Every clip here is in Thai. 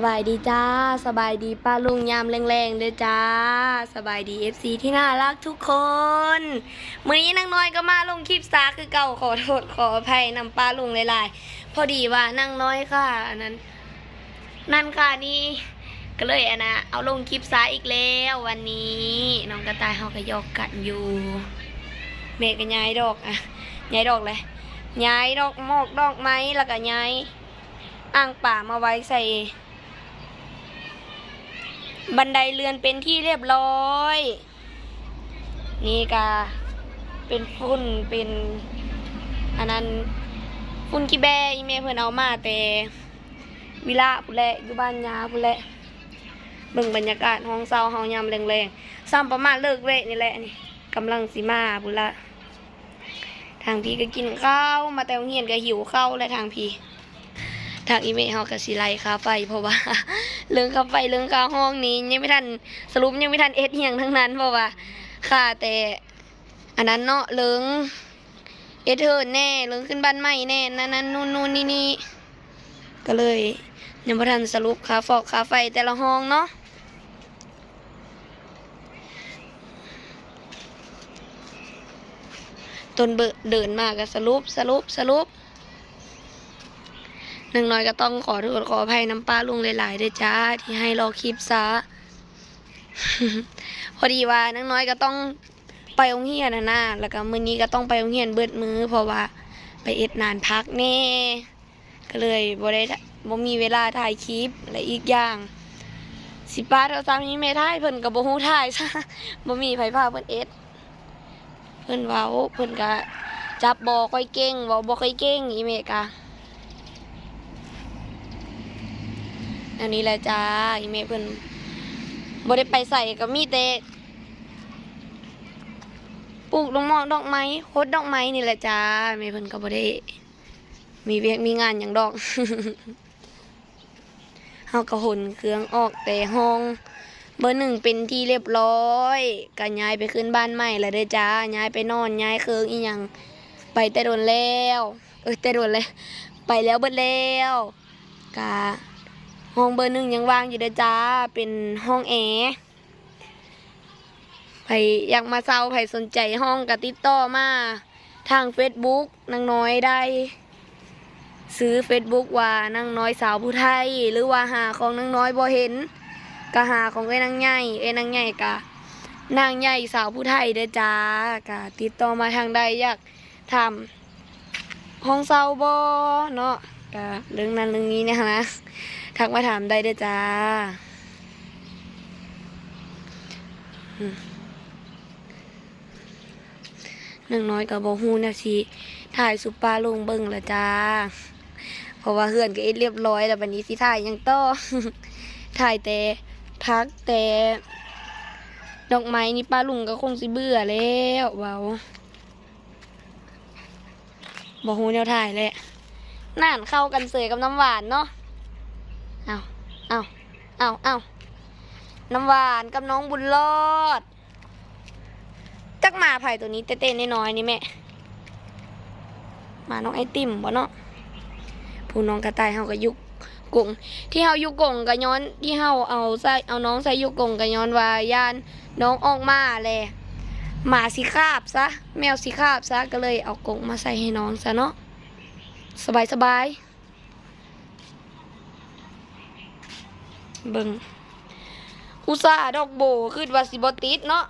สบายดีจ้า สบายดีป้าลุงยามแรงๆเด้อจ้า สบายดี FC ที่น่ารักทุกคนมื้อนี้นางน้อยก็มาลงคลิปซาคือเก่าขอโทษขออภัยนำป้าลุงหลายๆ พอดีว่านางน้อยค่ะ อันนั้น นั่นค่ะนี่ก็เลยอันนะเอาลงคลิปซาอีกแล้ววันนี้น้องกระต่ายเฮาก็หยอกกันอยู่เมก็ย้ายดอกอะย้ายดอกเลยย้ายดอกหมอกดอกไม้แล้วก็ย้ายอ่างป่ามาไว้ใส่ บันไดเรือนเป็นที่เรียบร้อย นี่ก็เป็นฝุ่นเป็นอันนั้นฝุ่นขี้แบอีเมเพิ่อนเอามาแต่วิละพุ่นแหละอยู่บ้านยาพุ่นแหละเบิ่งบรรยากาศห้องเซาห้องยามแรงๆซ้ำประมาณเลิกเวะนี่แหละนี่กำลังสิมาพุ่นละทางพี่ก็กินข้าวมาแต่โรงเรียนก็หิวข้าวและทางพี่ ทางอีเมลเฮากับสิไลค่าไฟเพราะว่า เรื่องค่าไฟเรื่องค่าห้องนี้ยังไม่ทันสรุปยังไม่ทันเอ็ดเฮียงทั้งนั้นเพราะว่าค่าแต่อันนั้นเนาะเรื่องเอ็ดเทิร์นแน่เรื่องขึ้นบ้านใหม่แน่นั่นนั่นนู่นนู่นนี่นี่ก็เลยยังไม่ทันสรุปค่าฟอกค่าไฟแต่ละห้องเนาะต้นเบอเดินมาก็สรุปสรุปสรุป นึ่งน้อยก็ต้องขอโทษขออภัยน้ำป้าลุงหลายๆด้วยจ้าที่ให้รอคลิปซะพอดีว่านังน้อยก็ต้องไปโรงเรียนนะนะแล้วก็มื้อนี้ก็ต้องไปโรงเรียนเบิดมือ เพราะว่าไปเอ็ดนานพักแน่ก็เลยบ่ได้บ่มีเวลาถ่ายคลิปและอีกอย่าง สิป้าเราตามนี้ไม่ถ่ายเพิ่นก็บ่ฮู้ถ่ายซะบ่มีไผพาเพิ่นเอ็ดเพิ่นเว้าเพิ่นก็จับบ่ค่อยเก่งเว้าบ่ค่อยเก่งอีเมกะ อันนี้แหละจ้าอีเมเพิ่นบ่ได้ไปใส่ก็มีแต่ปลูกดอกไม้ดอกไม้โคดดอกไม้นี่แหละจ้าแม่เพิ่นก็บ่ได้ มีเวียกมีงานอย่างดอกเฮาก็หนเครื่องออกแต่ห้อง เบอร์หนึ่งเป็นที่เรียบร้อยก็ย้ายไปขึ้นบ้านใหม่แล้วเด้จ้าย้ายไปนอนย้ายเครื่องอีหยังไปแต่โดนแล้ว เออแต่โดนเลยไปแล้วเบิดแล้วกะ ห้องเบอร์หนึ่งยังว่างอยู่เด้อจ้า เป็นห้องแอร์ใครอยากมาเซาใครสนใจห้องก็ติดต่อมา ทาง Facebook นางน้อยได้ ซื้อ Facebook ว่านางน้อยสาวผู้ไทย หรือว่าหาของนางน้อยบ่เห็นก็หาของไอ้นางใหญ่ไอ้นางใหญ่กะนางใหญ่สาวผู้ไทยเด้อจ้ากะติดต่อมาทางใดอยากทำห้องเซาบ่เนาะกะเรื่องนั้นเรื่องนี้เนี่ยนะ ทักมาถามได้เด้อจ้าหนึ่งน้อยกับโบฮูนะสิถ่ายซุปปอร์ลงเบิ่งละจ้า เพราะว่าเฮือนก็เอ็ดเรียบร้อยแล้ววันนี้สิถ่ายยังต่อถ่ายแต่พักแต่ดอกไม้นี่ป้าลุงก็คงสิเบื่อแล้วเว้าบอฮูแนวถ่ายแหละน่านเข้ากันเสยกับน้ำหวานเนาะ เอาเอาเอาเอาน้ำหวานกับน้องบุญรอด จักหมาไผ่ตัวนี้เต้นๆน้อยๆนี่แม่ มาน้องไอติมบ่เนาะผู้น้องกระต่ายเฮาก็ยุกกงที่เฮายุกกงก็ย้อนที่เฮาเอาใส่เอาน้องใส่ยุกกงก็ย้อนว่าย่านน้องออกมาแลหมาสิคาบซะ แมวสิคาบซะก็เลยเอากงมาใส่ให้น้องซะเนาะสบายสบาย เบิงอุตส่าห์ดอกโบขึ้นว่าสิบติดเนาะ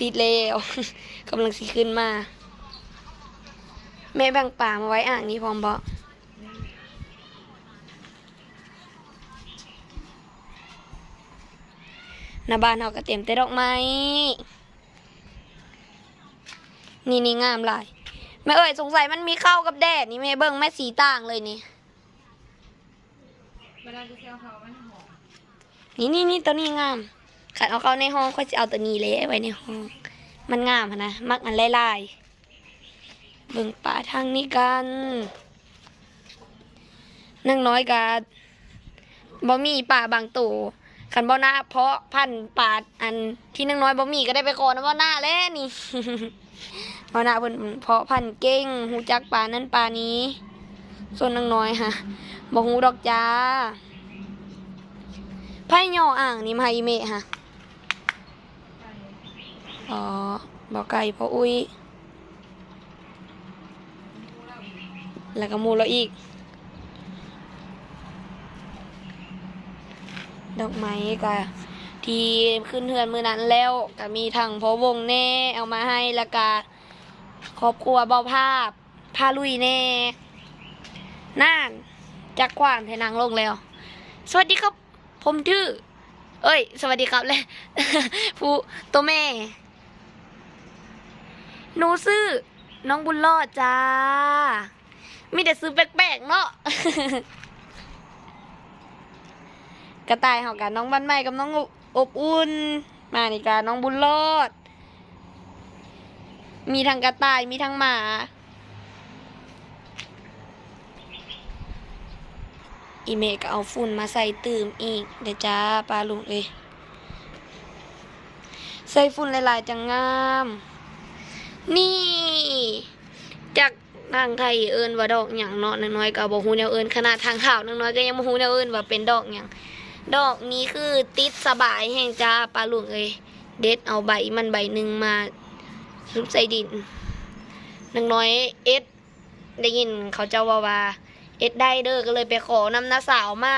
ติดแล้วกำลังสิขึ้นมา แม่แบ่งป่ามาไว้อ่างนี้พร้อมบ่หน้าบ้านเราก็เต็มแต่ดอกไม้ นี่นี่งามหลายแม่เอ่ยสงสัยมันมีเข้ากับแดดนี่แม่เบิ่งแม่สีต่างเลยนี่ เวลาจะเซลเขามันหอมนี่นี่นี่ตัวนี้งามขันเอาเข้าในห้องค่อยจะเอาตัวนี้เลยไว้ในห้อง มันงามนะมักอันลายๆเบิ่งป่าทางนี้กันนั่งน้อยกาบ่มีป่าบางตัวขันบ่หน้าเพาะพันป่าอันที่นั่งน้อยบ่มีก็ได้ไปก่อนนะบ่หน้าแล้วนี่บ่หน้าเพิ่นเพาะพันเก่งหูจักป่านั้นป่านี้ ส่วนนางน้อยค่ะ บอกฮูดอกจ้าไพ่ย่ออ่างนี่มาอีเมะฮะอ๋อบอกไก่พออุ้ยแล้วก็มูเราอีก ดอกไม้ก็ที่ขึ้นเทือนมือนั้นแล้วก็มีทั้งพอวงแน่ เอามาให้แล้วก็ครอบครัวเบาภาพพาลุยแน่น่น จักกว่างเทนางลงแล้ว สวัสดีครับ ผมชื่อ เอ้ย สวัสดีครับเลยผู้ตัวแม่ หนูซื้อ น้องบุญรอดจ้า มีแต่ซื้อแปลกๆเนาะ กระต่ายเห่ากันน้องบ้านใหม่กับน้องอบอุ่น มานี่กาน้องบุญรอด มีทั้งกระต่ายมีทั้งหมา อีเมก็เอาฝุ่นมาใส่ตื่มอีก เดี๋ยวจ้าปลาลุงเอ้ยใส่ฝุ่นหลายๆจังงาม นี่จากทางไทยเอิ้นว่าดอกหยังเนาะน้อยๆก็บ่ฮู้แนวเอิ้นขนาดทางข่าวน้อยๆก็ยังบ่ฮู้แนวเอิ้นว่าเป็นดอกหยังดอกนี้คือติดสบายแห่งจ้าปลาลุงเอ้ยเด็ดเอาใบมันใบหนึ่งมาซุบใส่ดินนางน้อยเอ็ดได้ยินเขาเจ้าว่าว่า เอ็ดได้เด้อก็เลยไปขอนำน้าสาวมา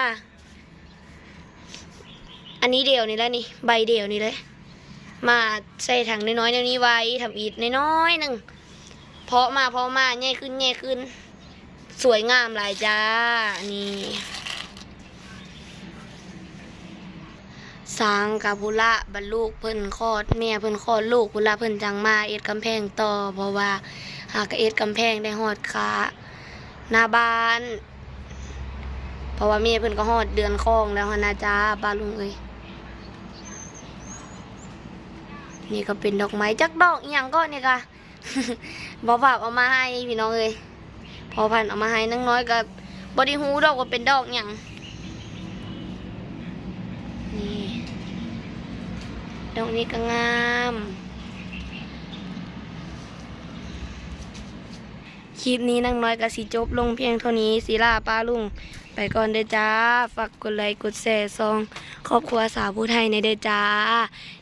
อันนี้เดียวนี่แล้วนี่ ใบเดียวนี่เลย มาใส่ถังน้อยๆเดี๋ยวนี้ไว้ทำอีกน้อยๆหนึ่ง เพาะมาเพาะมาแง่ขึ้นแง่ขึ้น สวยงามหลายจ้า นี่สางกับพุระบรรลูกเพิ่นคลอดแม่เพิ่นคลอดลูกพุระเพิ่นจังมาเอ็ดกำแพงต่อเพราะว่า หากเอ็ดกำแพงได้หอดขา หน้าบ้าน เพราะว่าแม่เพิ่นก็หอดเดือนคลองแล้วหั้นนะจ้าป้าลุงเอ้ยนี่ก็เป็นดอกไม้จักดอกอย่างก็เนี่ยค่ะบอฝากเอามาให้พี่น้องเลยพอพันเอามาให้นังน้อยก็บอดีฮูดอกว่าเป็นดอกอย่างนี่ดอกนี้ก็งาม ลิปนี้นังน้อยก็สิจบลงเพียงเท่านี้ศิลาป้าลุง ไปก่อนเด้อจ้า ฝากกดไลค์กดแชร์ซอง ครอบครัวสาวผู้ไทยในเด้อจ้า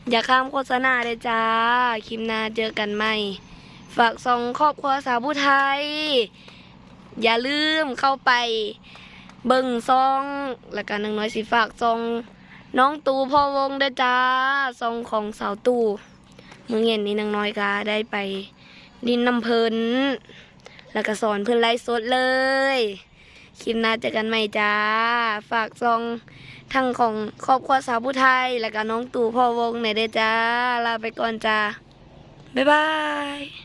อย่าข้ามโฆษณาเด้อจ้า คลิปหน้าเจอกันใหม่ ฝากซองครอบครัวสาวผู้ไทย อย่าลืมเข้าไป เบิ่งซอง แล้วก็นนางน้อยสิฝากซองน้องตูพ่อวงเด้อจ้าซองของสาวตูมือเย็นนี้นางน้อยก็ได้ไปดินน้ำเพลิน แล้วก็สอนเพื่อนไลฟ์สดเลย คลิปหน้าเจอกันใหม่จ้า ฝากซองทั้งของครอบครัวสาวผู้ไทย แล้วก็น้องตู่พ่อวงหนอยเด้อจ้า ลาไปก่อนจ้า บ๊ายบาย